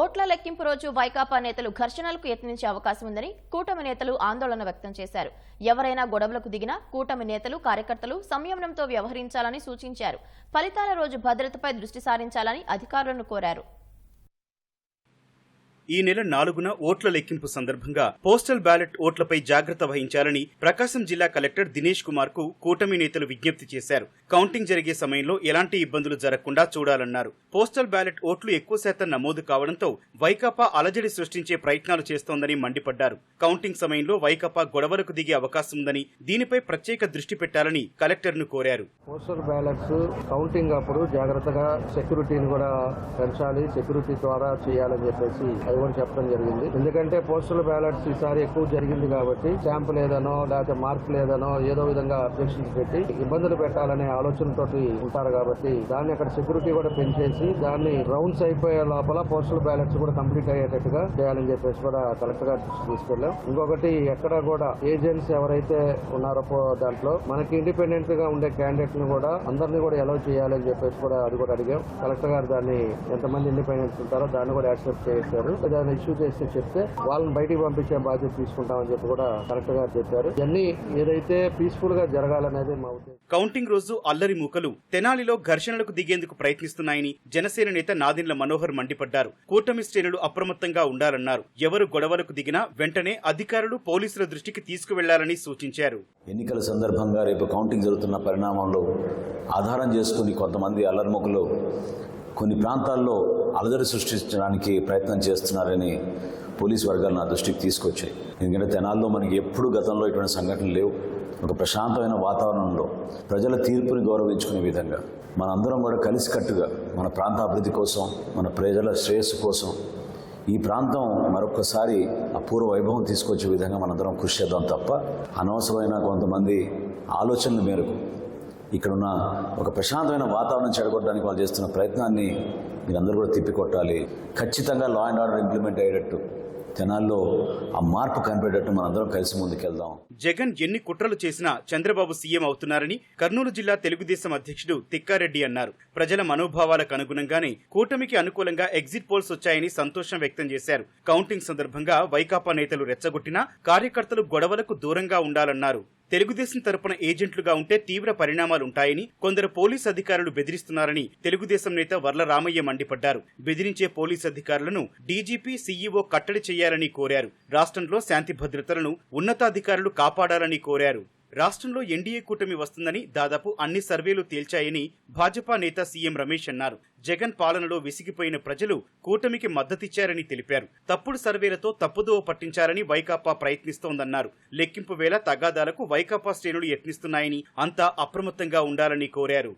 ఓట్ల లెక్కింపు రోజు వైకాపా నేతలు ఘర్షణలకు యత్నించే అవకాశం ఉందని కూటమి నేతలు ఆందోళన వ్యక్తం చేశారు. ఎవరైనా గొడవలకు దిగినా కూటమి నేతలు కార్యకర్తలు సంయమనంతో వ్యవహరించాలని సూచించారు. ఫలితాల రోజు భద్రతపై దృష్టి సారించాలని అధికారులను కోరారు. ఈ నెల నాలుగున ఓట్ల లెక్కింపు సందర్భంగా పోస్టల్ బ్యాలెట్ ఓట్లపై జాగ్రత్త వహించాలని ప్రకాశం జిల్లా కలెక్టర్ దినేష్ కుమార్కు కూటమి నేతలు విజ్ఞప్తి చేశారు. కౌంటింగ్ జరిగే సమయంలో ఎలాంటి ఇబ్బందులు జరగకుండా చూడాలన్నారు. పోస్టల్ బ్యాలెట్ ఓట్లు ఎక్కువ శాతం నమోదు కావడంతో వైకాపా అలజడి సృష్టించే ప్రయత్నాలు చేస్తోందని మండిపడ్డారు. కౌంటింగ్ సమయంలో వైకాపా గొడవలకు దిగే అవకాశం ఉందని దీనిపై ప్రత్యేక దృష్టి పెట్టాలని కలెక్టర్ను కోరారు. పోస్టల్ బ్యాలెట్స్ కౌంటింగ్ అప్పుడు జాగ్రత్తగా సెక్యూరిటీని కూడా పెంచాలి సెక్యూరిటీ ద్వారా చేయాలని చెప్పేసి అది చెప్పడం జరిగింది. ఎందుకంటే పోస్టల్ బ్యాలెట్స్ ఈసారి ఎక్కువ జరిగింది కాబట్టి స్టాంప్ లేదనో లేకపోతే మార్క్ లేదనో ఏదో విధంగా అబ్జెక్షన్స్ పెట్టి ఇబ్బందులు పెట్టాలనే ఆలోచనతోటి ఉంటారు కాబట్టి దాన్ని అక్కడ సెక్యూరిటీ కూడా పెంచేసి దాన్ని రౌండ్స్ అయిపోయే లోపల పోస్టల్ బ్యాలెట్స్ కూడా కంప్లీట్ అయ్యేటట్టుగా చేయాలని చెప్పేసి కూడా కలెక్టర్ గారి దృష్టికి తీసుకెళ్ళాం. ఇంకొకటి ఎక్కడ కూడా ఏజెంట్స్ ఎవరైతే ఉన్నారో దాంట్లో మనకి ఇండిపెండెంట్గా ఉండే క్యాండిడేట్ని కూడా అందరినీ కూడా ఎలా చేయాలని చెప్పేసి కూడా అది కూడా అడిగాం. కలెక్టర్ గారు దాన్ని ఎంతమంది ఇండిపెండెంట్స్ ఉంటారో దాన్ని కూడా యాక్సెప్ట్ చేశారు. దాన్ని ఇష్యూ చేస్తే చెప్తే వాళ్ళని బయటికి పంపించే బాధ్యత తీసుకుంటామని చెప్పి కూడా కలెక్టర్ గారు చెప్పారు. ఇవన్నీ ఏదైతే పీస్ఫుల్గా జరగాలనేది మా ఉద్దేశం. కౌంటింగ్ రోజు అల్లరి మూకలు తెనాలిలో ఘర్షణలకు దిగేందుకు ప్రయత్నిస్తున్నాయని జనసేన నేత నాదిన్ల మనోహర్ మండిపడ్డారు. కూటమి శ్రేణులు అప్రమత్తంగా ఉండాలన్నారు. ఎవరు గొడవలకు దిగినా వెంటనే అధికారులు పోలీసుల దృష్టికి తీసుకువెళ్ళాలని సూచించారు. ఎన్నికల సందర్భంగా రేపు కౌంటింగ్ జరుగుతున్న పరిణామంలో ఆధారం చేసుకుని కొంతమంది అల్లర్ముఖులు కొన్ని ప్రాంతాల్లో అలజడి సృష్టించడానికి ప్రయత్నం చేస్తున్నారని పోలీస్ వర్గాలు నా దృష్టికి తీసుకొచ్చాయి. ఎందుకంటే తెనాల్లో మనకి ఎప్పుడు గతంలో ఇటువంటి సంఘటనలు లేవు. ఒక ప్రశాంతమైన వాతావరణంలో ప్రజల తీర్పుని గౌరవించుకునే విధంగా మనందరం కూడా కలిసికట్టుగా మన ప్రాంత అభివృద్ధి కోసం మన ప్రజల శ్రేయస్సు కోసం ఈ ప్రాంతం మరొకసారి అపూర్వ వైభవం తీసుకొచ్చే విధంగా మనందరం కృషి చేద్దాం తప్ప అనవసరమైన కొంతమంది ఆలోచనల మేరకు ఇక్కడున్న ఒక ప్రశాంతమైన వాతావరణం చెడగొట్టడానికి వాళ్ళు చేస్తున్న ప్రయత్నాన్ని మీరందరూ కూడా తిప్పికొట్టాలి. ఖచ్చితంగా లా అండ్ ఆర్డర్ ఇంప్లిమెంట్ అయ్యేటట్టు జనాల్లో ఆ మార్పు కనిపెట్టేటట్టు మనందరం కలిసి ముందుకెళ్దాం. జగన్ ఎన్ని కుట్రలు చేసినా చంద్రబాబు సీఎం అవుతున్నారని కర్నూలు జిల్లా తెలుగుదేశం అధ్యక్షుడు తిక్కారెడ్డి అన్నారు. ప్రజల మనోభావాలకు అనుగుణంగానే కూటమికి అనుకూలంగా ఎగ్జిట్ పోల్స్ వచ్చాయని సంతోషం వ్యక్తం చేశారు. కౌంటింగ్ సందర్భంగా వైకాపా నేతలు రెచ్చగొట్టినా కార్యకర్తలు గొడవలకు దూరంగా ఉండాలన్నారు. తెలుగుదేశం తరపున ఏజెంట్లుగా ఉంటే తీవ్ర పరిణామాలుంటాయని కొందరు పోలీస్ అధికారులు బెదిరిస్తున్నారని తెలుగుదేశం నేత వర్ల రామయ్య మండిపడ్డారు. బెదిరించే పోలీస్ అధికారులను డీజీపీ సీఈఓ కట్టడి చేయాలని కోరారు. రాష్ట్రంలో శాంతి భద్రతలను ఉన్నతాధికారులు కాపాడాలని కోరారు. రాష్ట్రంలో ఎన్డీఏ కూటమి వస్తుందని దాదాపు అన్ని సర్వేలు తేల్చాయని భాజపా నేత సీఎం రమేష్ అన్నారు. జగన్ పాలనలో విసిగిపోయిన ప్రజలు కూటమికి మద్దతిచ్చారని తెలిపారు. తప్పుడు సర్వేలతో తప్పుదోవ పట్టించారని వైకాపా ప్రయత్నిస్తోందన్నారు. లెక్కింపు వేళ తగాదాలకు వైకాపా శ్రేణులు యత్నిస్తున్నాయని అంతా అప్రమత్తంగా ఉండాలని కోరారు.